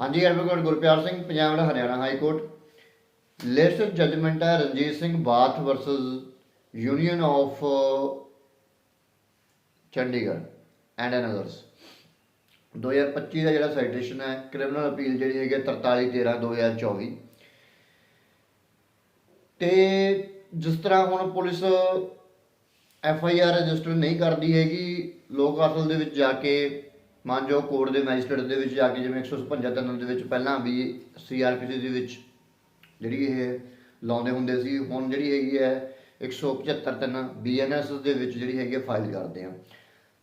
ਹਾਂਜੀ, ਐਡਵੋਕੇਟ ਗੁਰਪਿਆਰ ਸਿੰਘ, ਪੰਜਾਬ ਦਾ Haryana high court. Latest judgment ਹੈ Ranjit Singh Bath versus union of Chandigarh and others 2025 ਦਾ ਜਿਹੜਾ citation ਹੈ criminal appeal ਜਿਹੜੀ ਹੈਗੀ ਹੈ 43 13 2024 ਤੇ ਜਿਸ ਤਰ੍ਹਾਂ ਹੁਣ police F I R register ਨਹੀਂ ਕਰਦੀ ਹੈਗੀ, ਲੋਕ ਅਸਲ ਦੇ ਵਿੱਚ ਜਾ ਕੇ ਮਾਨਜੋ ਕੋਰਟ ਦੇ ਮੈਜਿਸਟਰੇਟ ਦੇ ਵਿੱਚ ਜਾ ਕੇ ਜਿਵੇਂ 155 ਤਨਨ ਦੇ ਵਿੱਚ ਪਹਿਲਾਂ ਵੀ ਸੀਆਰਪੀਸੀ ਦੇ ਵਿੱਚ ਜਿਹੜੀ ਇਹ ਲਾਉਂਦੇ ਹੁੰਦੇ ਸੀ, ਹੁਣ ਜਿਹੜੀ ਹੈਗੀ ਹੈ 175 ਤਨ ਬੀਐਨਐਸ ਦੇ ਵਿੱਚ ਜਿਹੜੀ ਹੈਗੀ ਹੈ ਫਾਈਲ ਕਰਦੇ ਆ।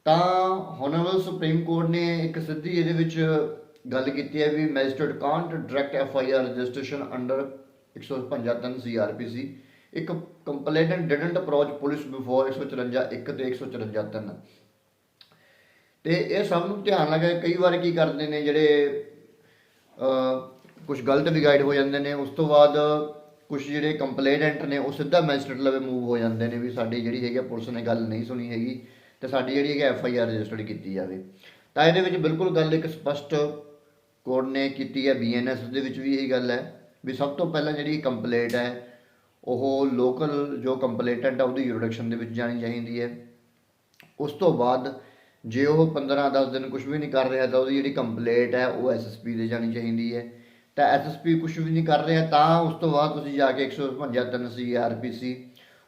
ਤਾਂ ਹੋਨਰੇਬਲ ਸੁਪਰੀਮ ਕੋਰਟ ਨੇ ਇੱਕ ਸਿੱਧੀ ਇਹਦੇ ਵਿੱਚ ਗੱਲ ਕੀਤੀ ਹੈ ਵੀ magistrate can't direct F I R registration under 155 ਤਨ ਸੀਆਰਪੀਸੀ ਇੱਕ complainant didn't approach police before 154 1 ਤੇ 154 ਤਨ ਤੇ ਇਹ ਸਭ ਨੂੰ ਧਿਆਨ ਲਗਾ ਕਈ ਵਾਰ ਕੀ ਕਰਦੇ ਨੇ, ਜਿਹੜੇ ਕੁਝ ਗਲਤ ਵੀ ਗਾਈਡ ਹੋ ਜਾਂਦੇ ਨੇ, ਉਸ ਤੋਂ ਬਾਅਦ ਕੁਝ ਜਿਹੜੇ ਕੰਪਲੇਨੈਂਟ ਨੇ, ਉਹ ਸਿੱਧਾ ਮੈਜਿਸਟਰੇਟ ਲਵੇ ਮੂਵ ਹੋ ਜਾਂਦੇ ਨੇ ਵੀ ਸਾਡੀ ਜਿਹੜੀ ਹੈਗੀ ਆ ਪੁਲਿਸ ਨੇ ਗੱਲ ਨਹੀਂ ਸੁਣੀ ਹੈਗੀ ਤੇ ਸਾਡੀ ਜਿਹੜੀ ਹੈਗੀ ਐਫ ਆਈ ਆਰ ਰਜਿਸਟਰਡ ਕੀਤੀ ਜਾਵੇ। ਤਾਂ ਇਹਦੇ ਵਿੱਚ ਬਿਲਕੁਲ ਗੱਲ ਇੱਕ ਸਪਸ਼ਟ ਕੋਰਟ ਨੇ ਕੀਤੀ ਹੈ ਬੀਐਨਐਸ ਦੇ ਵਿੱਚ ਵੀ ਇਹੀ ਗੱਲ ਹੈ ਵੀ ਸਭ ਤੋਂ ਪਹਿਲਾਂ ਜਿਹੜੀ ਕੰਪਲੇਂਟ ਹੈ, ਉਹ ਲੋਕਲ ਜੋ ਕੰਪਲੇਂਟੈਂਟ ਆ, ਉਹਦੀ ਜੁਰਿਡਿਕਸ਼ਨ ਦੇ ਵਿੱਚ ਜਾਣੀ ਚਾਹੀਦੀ ਹੈ। ਉਸ ਤੋਂ ਬਾਅਦ ਜੇ ਉਹ 15-10 ਦਿਨ ਕੁਝ ਵੀ ਨਹੀਂ ਕਰ ਰਿਹਾ ਤਾਂ ਉਹਦੀ ਜਿਹੜੀ ਕੰਪਲੇਂਟ ਹੈ, ਉਹ ਐਸਐਸਪੀ ਦੇ ਜਾਣੀ ਚਾਹੀਦੀ ਹੈ। ਤਾਂ ਐਸਐਸਪੀ ਕੁਝ ਵੀ ਨਹੀਂ ਕਰ ਰਿਹਾ ਤਾਂ ਉਸ ਤੋਂ ਬਾਅਦ ਤੁਸੀਂ ਜਾ ਕੇ 155 ਤਿੰਨ ਸੀਆਰਪੀਸੀ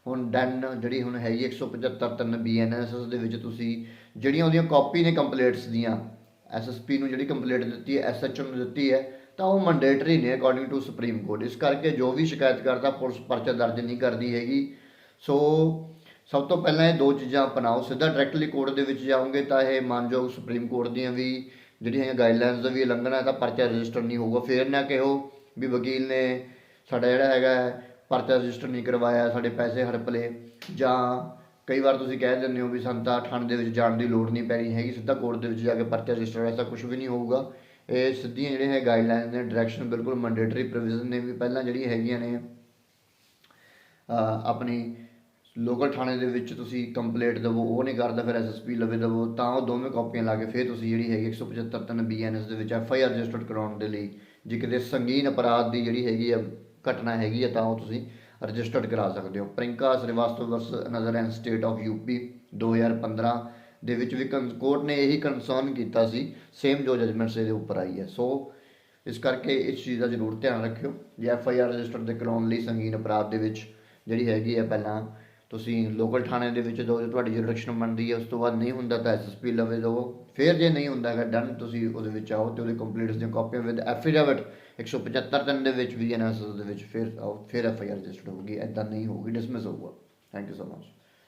ਹੁਣ ਡਨ ਜਿਹੜੀ ਹੁਣ ਹੈਗੀ 175 ਤਿੰਨ ਬੀਐਨਐਸ ਦੇ ਵਿੱਚ ਤੁਸੀਂ ਜਿਹੜੀਆਂ ਉਹਦੀਆਂ ਕਾਪੀ ਨੇ ਕੰਪਲੇਂਟਸ ਦੀਆਂ ਐਸਐਸਪੀ ਨੂੰ ਜਿਹੜੀ ਕੰਪਲੇਂਟ ਦਿੱਤੀ ਹੈ ਐਸਐਚਓ ਨੂੰ ਦਿੱਤੀ ਹੈ, ਤਾਂ ਉਹ ਮੈਂਡੇਟਰੀ ਨੇ ਅਕੋਰਡਿੰਗ ਟੂ ਸੁਪਰੀਮ ਕੋਰਟ ਇਸ ਕਰਕੇ ਜੋ ਵੀ ਸ਼ਿਕਾਇਤ ਕਰਦਾ ਪੁਲਿਸ ਪਰਚਾ ਦਰਜ ਨਹੀਂ ਕਰਦੀ ਹੈਗੀ ਸੋ ਸਭ ਤੋਂ ਪਹਿਲਾਂ ਇਹ ਦੋ ਚੀਜ਼ਾਂ ਅਪਣਾਓ। ਸਿੱਧਾ ਡਾਇਰੈਕਟਲੀ ਕੋਰਟ ਦੇ ਵਿੱਚ ਜਾਓਗੇ ਤਾਂ ਇਹ ਮਾਨਯੋਗ ਸੁਪਰੀਮ ਕੋਰਟ ਦੀਆਂ ਵੀ ਜਿਹੜੀਆਂ ਗਾਈਡਲਾਈਨਸ ਦਾ ਵੀ ਉਲੰਘਣਾ ਹੈ ਤਾਂ ਪਰਚਾ ਰਜਿਸਟਰ ਨਹੀਂ ਹੋਊਗਾ। ਫੇਰ ਨਾ ਕਹੋ ਵੀ ਵਕੀਲ ਨੇ ਸਾਡਾ ਜਿਹੜਾ ਹੈਗਾ ਪਰਚਾ ਰਜਿਸਟਰ ਨਹੀਂ ਕਰਵਾਇਆ, ਸਾਡੇ ਪੈਸੇ ਹੜਪ ਲਏ। ਜਾਂ ਕਈ ਵਾਰ ਤੁਸੀਂ ਕਹਿ ਦਿੰਦੇ ਹੋ ਵੀ ਸਾਨੂੰ ਤਾਂ ਦੇ ਵਿੱਚ ਜਾਣ ਦੀ ਲੋੜ ਨਹੀਂ ਪੈਣੀ ਹੈਗੀ, ਸਿੱਧਾ ਕੋਰਟ ਦੇ ਵਿੱਚ ਜਾ ਕੇ ਪਰਚਾ ਰਜਿਸਟਰ ਐਸਾ ਕੁਝ ਵੀ ਨਹੀਂ ਹੋਊਗਾ। ਇਹ ਸਿੱਧੀਆਂ ਜਿਹੜੀਆਂ ਹੈ ਗਾਈਡਲਾਈਨਸ ਨੇ ਡਾਇਰੈਕਸ਼ਨ ਬਿਲਕੁਲ ਮੈਂਡੇਟਰੀ ਪ੍ਰੋਵੀਜ਼ਨ ਨੇ ਵੀ ਪਹਿਲਾਂ ਜਿਹੜੀਆਂ ਹੈਗੀਆਂ ਨੇ ਆਪਣੀ ਲੋਕਲ ਥਾਣੇ ਦੇ ਵਿੱਚ ਤੁਸੀਂ ਕੰਪਲੇਂਟ ਦੇਵੋ, ਉਹ ਨਹੀਂ ਕਰਦਾ ਫਿਰ ਐਸਐਸਪੀ ਲਵੇ ਦੇਵੋ, ਤਾਂ ਉਹ ਦੋਵੇਂ ਕਾਪੀਆਂ ਲਾ ਕੇ ਫਿਰ ਤੁਸੀਂ ਜਿਹੜੀ ਹੈਗੀ 175 ਤਿੰਨ ਬੀਐਨਐਸ ਦੇ ਵਿੱਚ ਐਫਆਈਆਰ ਰਜਿਸਟਰਡ ਕਰਾਉਣ ਦੇ ਲਈ ਜੇ ਕਿਤੇ ਸੰਗੀਨ ਅਪਰਾਧ ਦੀ ਜਿਹੜੀ ਹੈਗੀ ਆ ਘਟਨਾ ਹੈਗੀ ਆ ਤਾਂ ਉਹ ਤੁਸੀਂ ਰਜਿਸਟਰਡ ਕਰਾ ਸਕਦੇ ਹੋ। Priyanka Srivastava versus another and state of UP 2015 ਦੇ ਵਿੱਚ ਵੀ ਕੋਰਟ ਨੇ ਇਹੀ ਕੰਸਰਨ ਕੀਤਾ ਸੀ ਸੇਮ ਜੋ ਜਜਮੈਂਟਸ ਇਹਦੇ ਉੱਪਰ ਆਈ ਹੈ। ਸੋ ਇਸ ਕਰਕੇ ਇਸ ਚੀਜ਼ ਦਾ ਜ਼ਰੂਰ ਧਿਆਨ ਰੱਖਿਓ। ਜੇ ਐਫ ਆਈ ਆਰ ਰਜਿਸਟਰ ਦੇ ਕਰਾਉਣ ਲਈ ਸੰਗੀਨ ਅਪਰਾਧ ਦੇ ਵਿੱਚ ਜਿਹੜੀ ਹੈਗੀ ਹੈ ਪਹਿਲਾਂ ਤੁਸੀਂ ਲੋਕਲ ਥਾਣੇ ਦੇ ਵਿੱਚ ਦੋ ਜੋ ਤੁਹਾਡੀ ਜੁਰਿਡਿਕਸ਼ਨ ਬਣਦੀ ਹੈ, ਉਸ ਤੋਂ ਬਾਅਦ ਨਹੀਂ ਹੁੰਦਾ ਤਾਂ ਐਸਐਸਪੀ ਲਵੇ ਦੋ ਫਿਰ ਜੇ ਨਹੀਂ ਹੁੰਦਾ ਹੈਗਾ ਡਨ ਤੁਸੀਂ ਉਹਦੇ ਵਿੱਚ ਆਓ ਤੇ ਉਹਦੇ ਕੰਪਲੀਟਸ ਦੀਆਂ ਕਾਪੀਆਂ ਵਿਦ ਐਫੀਡੇਵਿਟ 175 ਦਿਨ ਦੇ ਵਿੱਚ ਵੀ ਐਨਐਸਐਸ ਦੇ ਵਿੱਚ ਫਿਰ ਆਓ, ਫਿਰ ਐਫ ਆਈ ਆਰ ਰਜਿਸਟਰ ਹੋਊਗੀ ਐਦਾਂ ਨਹੀਂ ਹੋਊਗੀ ਡਿਸਮਿਸ ਹੋਊਗਾ। Thank you so much